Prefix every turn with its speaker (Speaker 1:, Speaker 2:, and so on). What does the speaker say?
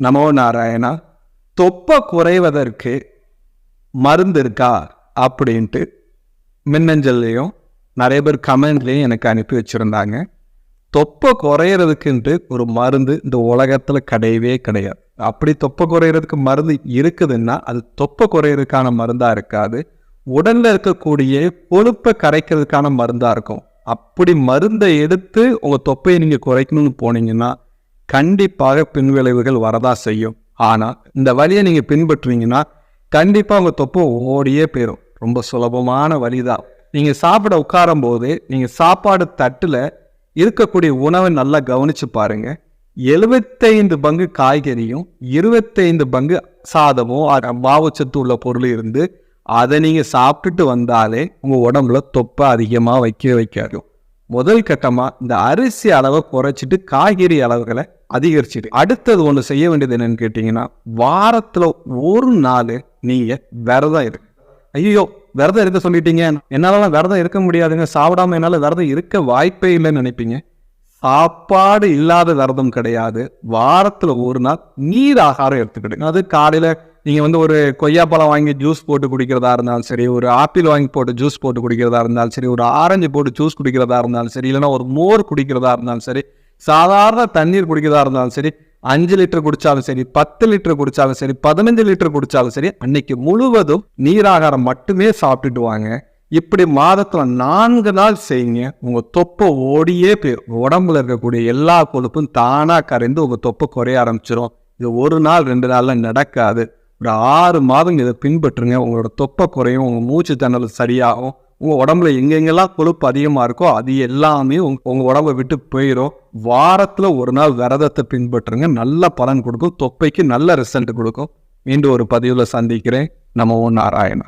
Speaker 1: நமோ நாராயணா தொப்பை குறைவதற்கு மருந்து இருக்கா அப்படின்ட்டு மின்னஞ்சல்லையும் நிறைய பேர் கமெண்ட்லேயும் எனக்கு அனுப்பி வச்சுருந்தாங்க. தொப்பை குறையிறதுக்குன்ட்டு ஒரு மருந்து இந்த உலகத்தில் கிடையவே கிடையாது. அப்படி தொப்பை குறையிறதுக்கு மருந்து இருக்குதுன்னா அது தொப்பை குறையிறதுக்கான மருந்தாக இருக்காது. உடலில் இருக்கக்கூடிய கொழுப்பை கரைக்கிறதுக்கான மருந்தாக இருக்கும். அப்படி மருந்தை எடுத்து உங்கள் தொப்பையை நீங்கள் குறைக்கணும்னு போனீங்கன்னா கண்டிப்பாக பின்விளைவுகள் வரதா செய்யும். ஆனால் இந்த வழியை நீங்கள் பின்பற்றுவீங்கன்னா கண்டிப்பாக உங்கள் தொப்பை ஓடியே போயிடும் ரொம்ப சுலபமான வழி தான் நீங்கள் சாப்பிட உட்காரும் போது நீங்கள் சாப்பாடு தட்டில் இருக்கக்கூடிய உணவை நல்லா கவனித்து பாருங்கள் எழுபத்தைந்து பங்கு காய்கறியும் இருபத்தைந்து பங்கு சாதமும் அ- மாவுச்சத்து உள்ள பொருள் இருந்து அதை நீங்கள் சாப்பிட்டுட்டு வந்தாலே உங்கள் உடம்புல தொப்பை அதிகமாக வைக்க வைக்காது. முதல் கட்டமாக இந்த அரிசி அளவை குறைச்சிட்டு காய்கறி அளவுகளை அதிகரிச்சிட்டு அடுத்தது ஒன்று செய்ய வேண்டியது என்னன்னு கேட்டிங்கன்னா வாரத்தில் ஒரு நாள் நீங்கள் விரதம் இருக்கு ஐயோ விரதம் இருக்க சொல்லிட்டீங்க. என்னாலலாம் விரதம் இருக்க முடியாதுங்க. சாப்பிடாம என்னால் விரதம் இருக்க வாய்ப்பே இல்லைன்னு நினைப்பீங்க. சாப்பாடு இல்லாத விரதம் கிடையாது. வாரத்தில் ஒரு நாள் நீர் ஆகாரம் எடுத்துக்கிடுங்க. அது காலையில் நீங்கள் வந்து ஒரு கொய்யாப்பழம் வாங்கி ஜூஸ் போட்டு குடிக்கிறதா இருந்தாலும் சரி ஒரு ஆப்பிள் வாங்கி போட்டு ஜூஸ் போட்டு குடிக்கிறதா இருந்தாலும் சரி ஒரு ஆரஞ்சு போட்டு ஜூஸ் குடிக்கிறதா இருந்தாலும் சரி இல்லைன்னா ஒரு மோர் குடிக்கிறதா இருந்தாலும் சரி சாதாரண தண்ணீர் குடிக்கிறதா இருந்தாலும் சரி அஞ்சு லிட்டர் குடித்தாலும் சரி பத்து லிட்டர் குடித்தாலும் சரி பதினஞ்சு லிட்டர் குடித்தாலும் சரி அன்னைக்கு முழுவதும் நீராகாரம் மட்டுமே சாப்பிட்டுட்டு வாங்க. இப்படி மாதத்தில் நான்கு நாள் செய்யுங்க. உங்கள் தொப்பை ஓடியே போயிடும் உடம்புல இருக்கக்கூடிய எல்லா கொழுப்பும் தானாக கரைந்து உங்கள் தொப்பை குறைய ஆரம்பிச்சிடும் இது ஒரு நாள் ரெண்டு நாளில் நடக்காது. ஒரு ஆறு மாதங்கள் இதை பின்பற்றுங்க. உங்களோட தொப்பை குறையும் உங்கள் மூச்சு திணறல் சரியாகும் உங்கள் உடம்புல எங்கெங்கெல்லாம் கொழுப்பு அதிகமாக இருக்கோ அது எல்லாமே உங் உங்கள் உடம்பை விட்டு போயிடும் வாரத்தில் ஒரு நாள் விரதத்தை பின்பற்றுங்க. நல்ல பலன் கொடுக்கும். தொப்பைக்கு நல்ல ரிசல்ட் கொடுக்கும். மீண்டும் ஒரு பதிவில் சந்திக்கிறேன். நம்ம ஓ நாராயணா.